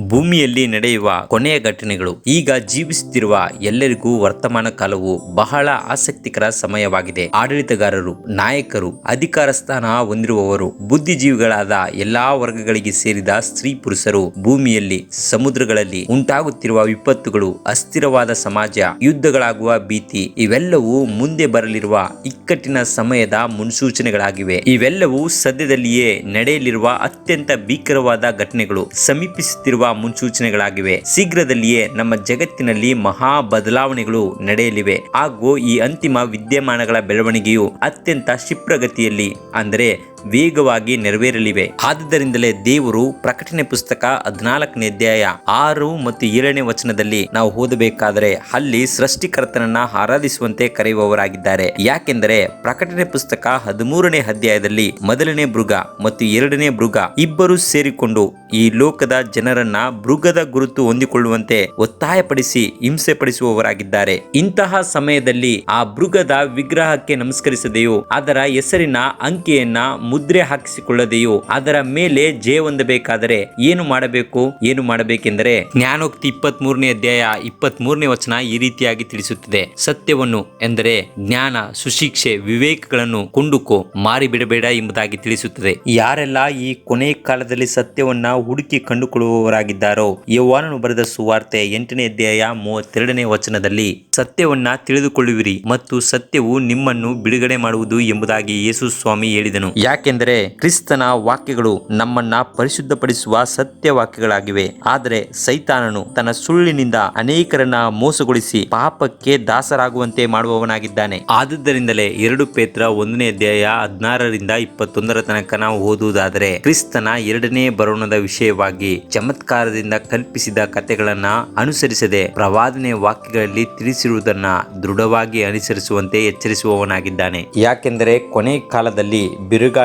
ಭೂಮಿಯಲ್ಲಿ ನಡೆಯುವ ಕೊನೆಯ ಘಟನೆಗಳು. ಈಗ ಜೀವಿಸುತ್ತಿರುವ ಎಲ್ಲರಿಗೂ ವರ್ತಮಾನ ಕಾಲವು ಬಹಳ ಆಸಕ್ತಿಕರ ಸಮಯವಾಗಿದೆ. ಆಡಳಿತಗಾರರು, ನಾಯಕರು, ಅಧಿಕಾರ ಸ್ಥಾನ ಹೊಂದಿರುವವರು, ಬುದ್ಧಿಜೀವಿಗಳಾದ ಎಲ್ಲಾ ವರ್ಗಗಳಿಗೆ ಸೇರಿದ ಸ್ತ್ರೀ ಪುರುಷರು ಭೂಮಿಯಲ್ಲಿ, ಸಮುದ್ರಗಳಲ್ಲಿ ಉಂಟಾಗುತ್ತಿರುವ ವಿಪತ್ತುಗಳು, ಅಸ್ಥಿರವಾದ ಸಮಾಜ, ಯುದ್ಧಗಳಾಗುವ ಭೀತಿ, ಇವೆಲ್ಲವೂ ಮುಂದೆ ಬರಲಿರುವ ಇಕ್ಕಟ್ಟಿನ ಸಮಯದ ಮುನ್ಸೂಚನೆಗಳಾಗಿವೆ. ಇವೆಲ್ಲವೂ ಸದ್ಯದಲ್ಲಿಯೇ ನಡೆಯಲಿರುವ ಅತ್ಯಂತ ಭೀಕರವಾದ ಘಟನೆಗಳು. ಸಮೀಪಿಸುತ್ತಿರುವ ಮುನ್ಸೂಚನೆಗಳಾಗಿವೆ. ಶೀಘ್ರದಲ್ಲಿಯೇ ನಮ್ಮ ಜಗತ್ತಿನಲ್ಲಿ ಮಹಾ ಬದಲಾವಣೆಗಳು ನಡೆಯಲಿವೆ. ಹಾಗೂ ಈ ಅಂತಿಮ ವಿದ್ಯಮಾನಗಳ ಬೆಳವಣಿಗೆಯು ಅತ್ಯಂತ ಕ್ಷಿಪ್ರಗತಿಯಲ್ಲಿ, ಅಂದರೆ ವೇಗವಾಗಿ ನೆರವೇರಲಿವೆ. ಆದ್ದರಿಂದಲೇ ದೇವರು ಪ್ರಕಟಣೆ ಪುಸ್ತಕ ಹದಿನಾಲ್ಕನೇ ಅಧ್ಯಾಯ ಆರು ಮತ್ತು ಏಳನೇ ವಚನದಲ್ಲಿ ನಾವು ಓದಬೇಕಾದರೆ ಅಲ್ಲಿ ಸೃಷ್ಟಿಕರ್ತನನ್ನ ಆರಾಧಿಸುವಂತೆ ಕರೆಯುವವರಾಗಿದ್ದಾರೆ. ಯಾಕೆಂದರೆ ಪ್ರಕಟಣೆ ಪುಸ್ತಕ ಹದಿಮೂರನೇ ಅಧ್ಯಾಯದಲ್ಲಿ ಮೊದಲನೇ ಮೃಗ ಮತ್ತು ಎರಡನೇ ಮೃಗ ಇಬ್ಬರು ಸೇರಿಕೊಂಡು ಈ ಲೋಕದ ಜನರನ್ನ ಮೃಗದ ಗುರುತು ಹೊಂದಿಕೊಳ್ಳುವಂತೆ ಒತ್ತಾಯಪಡಿಸಿ ಹಿಂಸೆ ಪಡಿಸುವವರಾಗಿದ್ದಾರೆ ಇಂತಹ ಸಮಯದಲ್ಲಿ ಆ ಮೃಗದ ವಿಗ್ರಹಕ್ಕೆ ನಮಸ್ಕರಿಸದೆಯೋ ಅದರ ಹೆಸರಿನ ಅಂಕೆಯನ್ನ ಮುದ್ರೆ ಹಾಕಿಸಿಕೊಳ್ಳದೆಯೋ, ಅದರ ಮೇಲೆ ಜಯ ಹೊಂದಬೇಕಾದರೆ ಏನು ಮಾಡಬೇಕು? ಏನು ಮಾಡಬೇಕೆಂದರೆ ಜ್ಞಾನೋಕ್ತಿ ಇಪ್ಪತ್ತ್ ಮೂರನೇ ಅಧ್ಯಾಯ ಇಪ್ಪತ್ತ್ ಮೂರನೇ ವಚನ ಈ ರೀತಿಯಾಗಿ ತಿಳಿಸುತ್ತದೆ. ಸತ್ಯವನ್ನು ಎಂದರೆ ಜ್ಞಾನ, ಸುಶಿಕ್ಷೆ, ವಿವೇಕಗಳನ್ನು ಕೊಂಡುಕೋ ಮಾರಿ ಬಿಡಬೇಡ ಎಂಬುದಾಗಿ ತಿಳಿಸುತ್ತದೆ. ಯಾರೆಲ್ಲ ಈ ಕೊನೆ ಕಾಲದಲ್ಲಿ ಸತ್ಯವನ್ನ ಹುಡುಕಿ ಕಂಡುಕೊಳ್ಳುವವರಾಗಿದ್ದಾರೋ ಯೌವಾನನು ಬರೆದ ಸುವಾರ್ತೆ ಎಂಟನೇ ಅಧ್ಯಾಯ ಮೂವತ್ತೆರಡನೇ ವಚನದಲ್ಲಿ, ಸತ್ಯವನ್ನ ತಿಳಿದುಕೊಳ್ಳುವಿರಿ ಮತ್ತು ಸತ್ಯವು ನಿಮ್ಮನ್ನು ಬಿಡುಗಡೆ ಮಾಡುವುದು ಎಂಬುದಾಗಿ ಯೇಸು ಸ್ವಾಮಿ ಹೇಳಿದನು. ಯಾಕೆಂದರೆ ಕ್ರಿಸ್ತನ ವಾಕ್ಯಗಳು ನಮ್ಮನ್ನ ಪರಿಶುದ್ಧಪಡಿಸುವ ಸತ್ಯ ವಾಕ್ಯಗಳಾಗಿವೆ ಆದರೆ ಸೈತಾನನು ತನ್ನ ಸುಳ್ಳಿನಿಂದ ಅನೇಕರನ್ನ ಮೋಸಗೊಳಿಸಿ ಪಾಪಕ್ಕೆ ದಾಸರಾಗುವಂತೆ ಮಾಡುವವನಾಗಿದ್ದಾನೆ. ಆದುದರಿಂದಲೇ ಎರಡು ಪೇತ್ರ ಒಂದನೇ ಅಧ್ಯಾಯ ಹದಿನಾರರಿಂದ ಇಪ್ಪತ್ತೊಂದರ ತನಕ ನಾವು ಓದುವುದಾದರೆ ಕ್ರಿಸ್ತನ ಎರಡನೇ ಬರೋಣದ ವಿಷಯವಾಗಿ ಚಮತ್ಕಾರದಿಂದ ಕಲ್ಪಿಸಿದ ಕಥೆಗಳನ್ನ ಅನುಸರಿಸದೆ ಪ್ರವಾದನೆ ವಾಕ್ಯಗಳಲ್ಲಿ ತಿಳಿಸಿರುವುದನ್ನ ದೃಢವಾಗಿ ಅನುಸರಿಸುವಂತೆ ಎಚ್ಚರಿಸುವವನಾಗಿದ್ದಾನೆ. ಯಾಕೆಂದರೆ ಕೊನೆ ಕಾಲದಲ್ಲಿ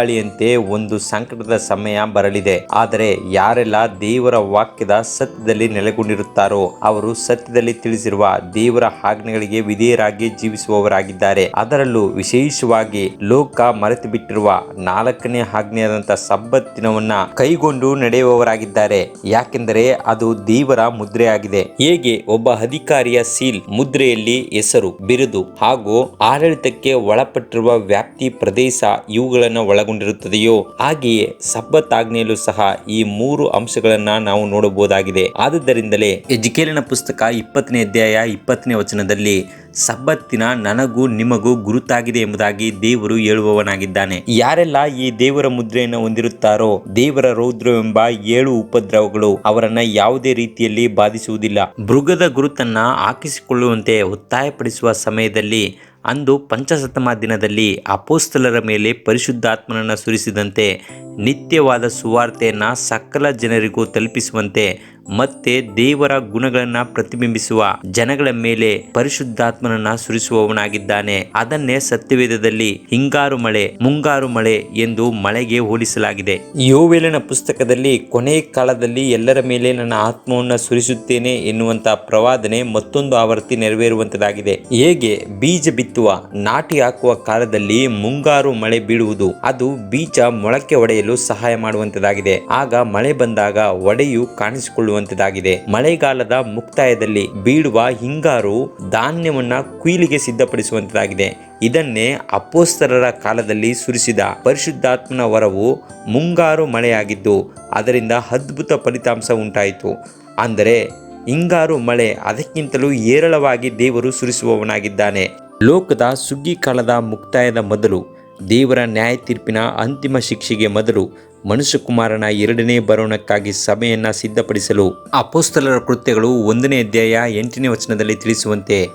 ಬಿರುಗಾಳಿಯಂತೆ ಒಂದು ಸಂಕಟದ ಸಮಯ ಬರಲಿದೆ. ಆದರೆ ಯಾರೆಲ್ಲ ದೇವರ ವಾಕ್ಯದ ಸತ್ಯದಲ್ಲಿ ನೆಲೆಗೊಂಡಿರುತ್ತಾರೋ, ಅವರು ಸತ್ಯದಲ್ಲಿ ತಿಳಿಸಿರುವ ದೇವರ ಆಜ್ಞೆಗಳಿಗೆ ವಿಧೇಯರಾಗಿ ಜೀವಿಸುವವರಾಗಿದ್ದಾರೆ. ಅದರಲ್ಲೂ ವಿಶೇಷವಾಗಿ ಲೋಕ ಮರೆತು ಬಿಟ್ಟಿರುವ ನಾಲ್ಕನೇ ಆಜ್ಞೆಯಾದಂತ ಸಬ್ಬತ್ತಿನವನ್ನ ಕೈಗೊಂಡು ನಡೆಯುವವರಾಗಿದ್ದಾರೆ. ಯಾಕೆಂದರೆ ಅದು ದೇವರ ಮುದ್ರೆಯಾಗಿದೆ. ಹೇಗೆ ಒಬ್ಬ ಅಧಿಕಾರಿಯ ಸೀಲ್ ಮುದ್ರೆಯಲ್ಲಿ ಹೆಸರು, ಬಿರುದು ಹಾಗೂ ಆಡಳಿತಕ್ಕೆ ಒಳಪಟ್ಟಿರುವ ವ್ಯಾಪ್ತಿ ಪ್ರದೇಶ ಇವುಗಳನ್ನು ಒಳಗೊಂಡಿರುತ್ತದೆಯೋ ಹಾಗೆಯೇ ಸಬ್ಬತ್ ಆಜ್ಞೆಯಲ್ಲೂ ಸಹ ಈ ಮೂರು ಅಂಶಗಳನ್ನ ನಾವು ನೋಡಬಹುದಾಗಿದೆ. ಆದುದರಿಂದಲೇ ಎಜುಕೇಲಿನ ಪುಸ್ತಕ ಇಪ್ಪತ್ತನೇ ಅಧ್ಯಾಯ ಇಪ್ಪತ್ತನೇ ವಚನದಲ್ಲಿ ಸಬ್ಬತ್ತಿನ ನನಗೂ ನಿಮಗೂ ಗುರುತಾಗಿದೆ ಎಂಬುದಾಗಿ ದೇವರು ಹೇಳುವವನಾಗಿದ್ದಾನೆ. ಯಾರೆಲ್ಲ ಈ ದೇವರ ಮುದ್ರೆಯನ್ನು ಹೊಂದಿರುತ್ತಾರೋ, ದೇವರ ರೌದ್ರವೆಂಬ ಏಳು ಉಪದ್ರವಗಳು ಅವರನ್ನ ಯಾವುದೇ ರೀತಿಯಲ್ಲಿ ಬಾಧಿಸುವುದಿಲ್ಲ. ಮೃಗದ ಗುರುತನ್ನ ಹಾಕಿಸಿಕೊಳ್ಳುವಂತೆ ಒತ್ತಾಯಪಡಿಸುವ ಸಮಯದಲ್ಲಿ, ಅಂದು ಪಂಚಸತಮ ದಿನದಲ್ಲಿ ಅಪೋಸ್ತಲರ ಮೇಲೆ ಪರಿಶುದ್ಧಾತ್ಮನನ್ನು ಸುರಿಸಿದಂತೆ ನಿತ್ಯವಾದ ಸುವಾರ್ತೆಯನ್ನು ಸಕಲ ಜನರಿಗೂ ತಲುಪಿಸುವಂತೆ ಮತ್ತೆ ದೇವರ ಗುಣಗಳನ್ನು ಪ್ರತಿಬಿಂಬಿಸುವ ಜನಗಳ ಮೇಲೆ ಪರಿಶುದ್ಧಾತ್ಮನನ್ನ ಸುರಿಸುವವನಾಗಿದ್ದಾನೆ. ಅದನ್ನೇ ಸತ್ಯವೇದದಲ್ಲಿ ಹಿಂಗಾರು ಮಳೆ, ಮುಂಗಾರು ಮಳೆ ಎಂದು ಮಳೆಗೆ ಹೋಲಿಸಲಾಗಿದೆ. ಯೋವೇಲನ ಪುಸ್ತಕದಲ್ಲಿ ಕೊನೆ ಕಾಲದಲ್ಲಿ ಎಲ್ಲರ ಮೇಲೆ ನನ್ನ ಆತ್ಮವನ್ನು ಸುರಿಸುತ್ತೇನೆ ಎನ್ನುವಂತಹ ಪ್ರವಾದನೆ ಮತ್ತೊಂದು ಆವರ್ತಿ ನೆರವೇರುವಂತದಾಗಿದೆ. ಹೇಗೆ? ಬೀಜ ಬಿತ್ತುವ, ನಾಟಿ ಹಾಕುವ ಕಾಲದಲ್ಲಿ ಮುಂಗಾರು ಮಳೆ ಬೀಳುವುದು. ಅದು ಬೀಜ ಮೊಳಕೆ ಒಡೆಯಲು ಸಹಾಯ ಮಾಡುವಂತದಾಗಿದೆ ಆಗ ಮಳೆ ಬಂದಾಗ ಒಡೆಯು ಕಾಣಿಸಿಕೊಳ್ಳುವಂತದಾಗಿದೆ ಮಳೆಗಾಲದ ಮುಕ್ತಾಯದಲ್ಲಿ ಬೀಳುವ ಹಿಂಗಾರು ಧಾನ್ಯವನ್ನ ಕುಯ್ಲಿಗೆ ಸಿದ್ಧಪಡಿಸುವಂತದಾಗಿದೆ ಇದನ್ನೇ ಅಪೋಸ್ತರರ ಕಾಲದಲ್ಲಿ ಸುರಿಸಿದ ಪರಿಶುದ್ಧಾತ್ಮನ ವರವು ಮುಂಗಾರು ಮಳೆಯಾಗಿದ್ದು, ಅದರಿಂದ ಅದ್ಭುತ ಫಲಿತಾಂಶ ಉಂಟಾಯಿತು. ಅಂದರೆ, ಹಿಂಗಾರು ಮಳೆ ಅದಕ್ಕಿಂತಲೂ ಏರಳವಾಗಿ ದೇವರು ಸುರಿಸುವವನಾಗಿದ್ದಾನೆ. ಲೋಕದ ಸುಗ್ಗಿ ಕಾಲದ ಮುಕ್ತಾಯದ ಮೊದಲು ದೇವರ ನ್ಯಾಯ ತೀರ್ಪಿನ ಅಂತಿಮ ಶಿಕ್ಷೆಗೆ ಮೊದಲು ಮನುಷ್ಯಕುಮಾರನ ಎರಡನೇ ಬರೋಣಕ್ಕಾಗಿ ಸಭೆಯನ್ನು ಸಿದ್ಧಪಡಿಸಲು. ಅಪೋಸ್ತಲರ ಕೃತ್ಯಗಳು ಒಂದನೇ ಅಧ್ಯಾಯ ಎಂಟನೇ ವಚನದಲ್ಲಿ ತಿಳಿಸುವಂತೆ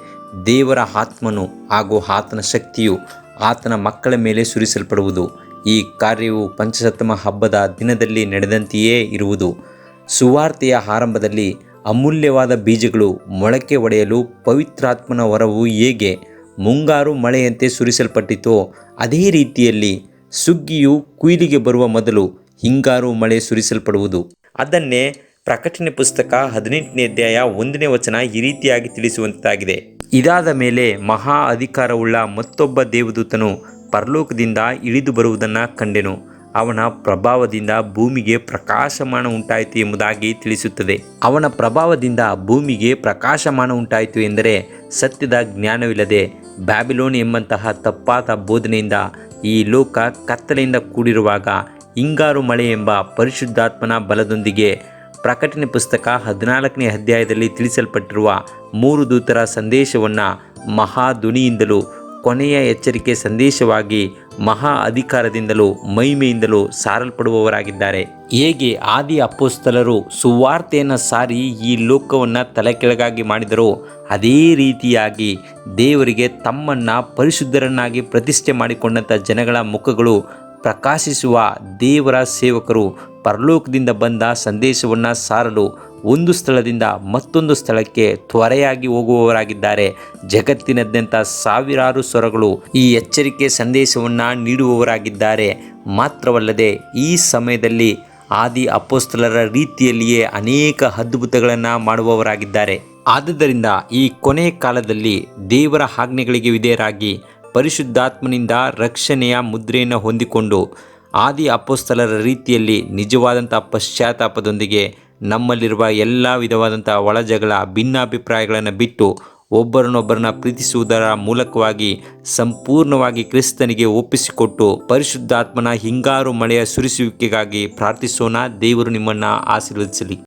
ದೇವರ ಆತ್ಮನು ಹಾಗೂ ಆತನ ಶಕ್ತಿಯು ಆತನ ಮಕ್ಕಳ ಮೇಲೆ ಸುರಿಸಲ್ಪಡುವುದು. ಈ ಕಾರ್ಯವು ಪಂಚಸತ್ತಮ ಹಬ್ಬದ ದಿನದಲ್ಲಿ ನಡೆದಂತೆಯೇ ಇರುವುದು. ಸುವಾರ್ತೆಯ ಆರಂಭದಲ್ಲಿ ಅಮೂಲ್ಯವಾದ ಬೀಜಗಳು ಮೊಳಕೆ ಒಡೆಯಲು ಪವಿತ್ರಾತ್ಮನ ವರವು ಹೇಗೆ ಮುಂಗಾರು ಮಳೆಯಂತೆ ಸುರಿಸಲ್ಪಟ್ಟಿತು. ಅದೇ ರೀತಿಯಲ್ಲಿ ಸುಗ್ಗಿಯು ಕುಯ್ಲಿಗೆ ಬರುವ ಮೊದಲು ಹಿಂಗಾರು ಮಳೆ ಸುರಿಸಲ್ಪಡುವುದು. ಅದನ್ನೇ ಪ್ರಕಟಣೆ ಪುಸ್ತಕ ಹದಿನೆಂಟನೇ ಅಧ್ಯಾಯ ಒಂದನೇ ವಚನ ಈ ರೀತಿಯಾಗಿ ತಿಳಿಸುವಂತಾಗಿದೆ. ಇದಾದ ಮೇಲೆ ಮಹಾ ಅಧಿಕಾರವುಳ್ಳ ಮತ್ತೊಬ್ಬ ದೇವದೂತನು ಪರಲೋಕದಿಂದ ಇಳಿದು ಬರುವುದನ್ನು ಕಂಡೆನು. ಅವನ ಪ್ರಭಾವದಿಂದ ಭೂಮಿಗೆ ಪ್ರಕಾಶಮಾನ ಉಂಟಾಯಿತು ಎಂಬುದಾಗಿ ತಿಳಿಸುತ್ತದೆ. ಅವನ ಪ್ರಭಾವದಿಂದ ಭೂಮಿಗೆ ಪ್ರಕಾಶಮಾನ ಉಂಟಾಯಿತು ಎಂದರೆ ಸತ್ಯದ ಜ್ಞಾನವಿಲ್ಲದೆ ಬ್ಯಾಬಿಲೋನ್ ಎಂಬಂತಹ ತಪ್ಪಾದ ಬೋಧನೆಯಿಂದ ಈ ಲೋಕ ಕತ್ತಲೆಯಿಂದ ಕೂಡಿರುವಾಗ ಹಿಂಗಾರು ಮಳೆ ಎಂಬ ಪರಿಶುದ್ಧಾತ್ಮನ ಬಲದೊಂದಿಗೆ ಪ್ರಕಟಣೆ ಪುಸ್ತಕ ಹದಿನಾಲ್ಕನೇ ಅಧ್ಯಾಯದಲ್ಲಿ ತಿಳಿಸಲ್ಪಟ್ಟಿರುವ ಮೂರು ದೂತರ ಸಂದೇಶವನ್ನು ಮಹಾಧ್ವನಿಯಿಂದಲೂ ಕೊನೆಯ ಎಚ್ಚರಿಕೆ ಸಂದೇಶವಾಗಿ ಮಹಾ ಅಧಿಕಾರದಿಂದಲೂ ಮಹಿಮೆಯಿಂದಲೂ ಸಾರಲ್ಪಡುವವರಾಗಿದ್ದಾರೆ. ಹೇಗೆ ಆದಿ ಅಪ್ಪೋಸ್ತಲರು ಸುವಾರ್ತೆಯನ್ನು ಸಾರಿ ಈ ಲೋಕವನ್ನು ತಲೆಕೆಳಗಾಗಿ ಮಾಡಿದರೋ, ಅದೇ ರೀತಿಯಾಗಿ ದೇವರಿಗೆ ತಮ್ಮನ್ನು ಪರಿಶುದ್ಧರನ್ನಾಗಿ ಪ್ರತಿಷ್ಠೆ ಮಾಡಿಕೊಂಡಂಥ ಜನಗಳ ಮುಖಗಳು ಪ್ರಕಾಶಿಸುವ ದೇವರ ಸೇವಕರು ಪರಲೋಕದಿಂದ ಬಂದ ಸಂದೇಶವನ್ನು ಸಾರಲು ಒಂದು ಸ್ಥಳದಿಂದ ಮತ್ತೊಂದು ಸ್ಥಳಕ್ಕೆ ತ್ವರೆಯಾಗಿ ಹೋಗುವವರಾಗಿದ್ದಾರೆ. ಜಗತ್ತಿನಾದ್ಯಂತ ಸಾವಿರಾರು ಸ್ವರಗಳು ಈ ಎಚ್ಚರಿಕೆ ಸಂದೇಶವನ್ನು ನೀಡುವವರಾಗಿದ್ದಾರೆ. ಮಾತ್ರವಲ್ಲದೆ ಈ ಸಮಯದಲ್ಲಿ ಆದಿ ಅಪೋಸ್ತಲರ ರೀತಿಯಲ್ಲಿಯೇ ಅನೇಕ ಅದ್ಭುತಗಳನ್ನು ಮಾಡುವವರಾಗಿದ್ದಾರೆ. ಆದುದರಿಂದ ಈ ಕೊನೆ ಕಾಲದಲ್ಲಿ ದೇವರ ಆಜ್ಞೆಗಳಿಗೆ ವಿಧೇಯರಾಗಿ ಪರಿಶುದ್ಧಾತ್ಮನಿಂದ ರಕ್ಷಣೆಯ ಮುದ್ರೆಯನ್ನು ಹೊಂದಿಕೊಂಡು ಆದಿ ಅಪೋಸ್ತಲರ ರೀತಿಯಲ್ಲಿ ನಿಜವಾದಂಥ ಪಶ್ಚಾತ್ತಾಪದೊಂದಿಗೆ ನಮ್ಮಲ್ಲಿರುವ ಎಲ್ಲ ವಿಧವಾದಂಥ ಒಳಜಗಳ ಭಿನ್ನಾಭಿಪ್ರಾಯಗಳನ್ನು ಬಿಟ್ಟು ಒಬ್ಬರನ್ನೊಬ್ಬರನ್ನ ಪ್ರೀತಿಸುವುದರ ಮೂಲಕವಾಗಿ ಸಂಪೂರ್ಣವಾಗಿ ಕ್ರಿಸ್ತನಿಗೆ ಒಪ್ಪಿಸಿಕೊಟ್ಟು ಪರಿಶುದ್ಧಾತ್ಮನ ಹಿಂಗಾರು ಮಳೆಯ ಸುರಿಸುವಿಕೆಗಾಗಿ ಪ್ರಾರ್ಥಿಸೋಣ. ದೇವರು ನಿಮ್ಮನ್ನು ಆಶೀರ್ವದಿಸಲಿ.